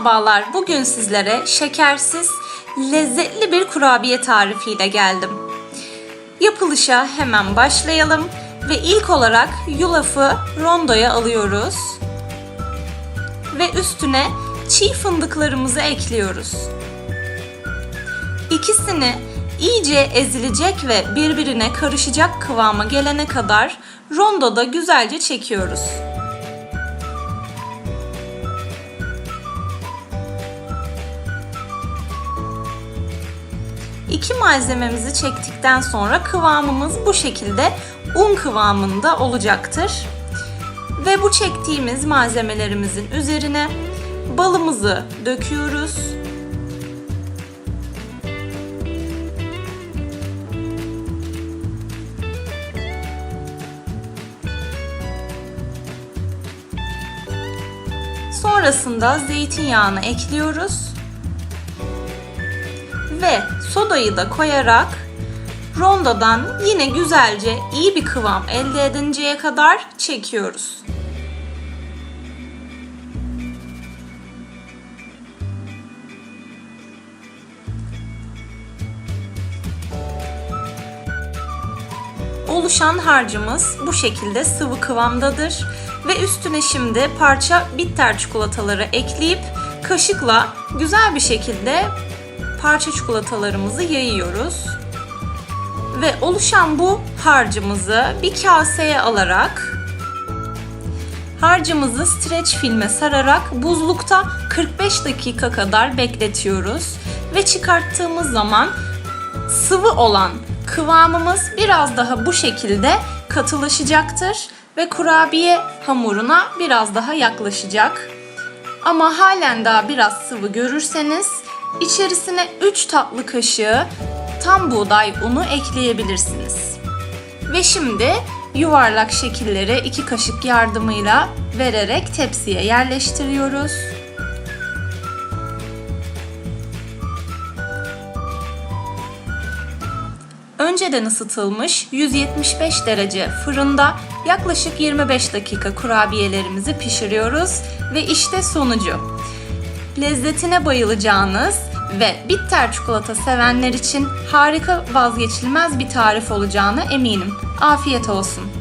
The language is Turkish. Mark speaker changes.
Speaker 1: Merhabalar, bugün sizlere şekersiz, lezzetli bir kurabiye tarifiyle geldim. Yapılışa hemen başlayalım ve ilk olarak yulafı rondoya alıyoruz ve üstüne çiğ fındıklarımızı ekliyoruz. İkisini iyice ezilecek ve birbirine karışacak kıvama gelene kadar rondoda güzelce çekiyoruz. İki malzememizi çektikten sonra kıvamımız bu şekilde un kıvamında olacaktır. Ve bu çektiğimiz malzemelerimizin üzerine balımızı döküyoruz. Sonrasında zeytinyağını ekliyoruz ve sodayı da koyarak rondodan yine güzelce iyi bir kıvam elde edinceye kadar çekiyoruz. Oluşan harcımız bu şekilde sıvı kıvamdadır ve üstüne şimdi parça bitter çikolataları ekleyip kaşıkla güzel bir şekilde parça çikolatalarımızı yayıyoruz. Ve oluşan bu harcımızı bir kaseye alarak harcımızı streç filme sararak buzlukta 45 dakika kadar bekletiyoruz ve çıkarttığımız zaman sıvı olan kıvamımız biraz daha bu şekilde katılaşacaktır ve kurabiye hamuruna biraz daha yaklaşacak. Ama halen daha biraz sıvı görürseniz İçerisine 3 tatlı kaşığı tam buğday unu ekleyebilirsiniz. Ve şimdi yuvarlak şekilleri 2 kaşık yardımıyla vererek tepsiye yerleştiriyoruz. Önceden ısıtılmış 175 derece fırında yaklaşık 25 dakika kurabiyelerimizi pişiriyoruz ve işte sonucu lezzetine bayılacağınız ve bitter çikolata sevenler için harika vazgeçilmez bir tarif olacağına eminim. Afiyet olsun.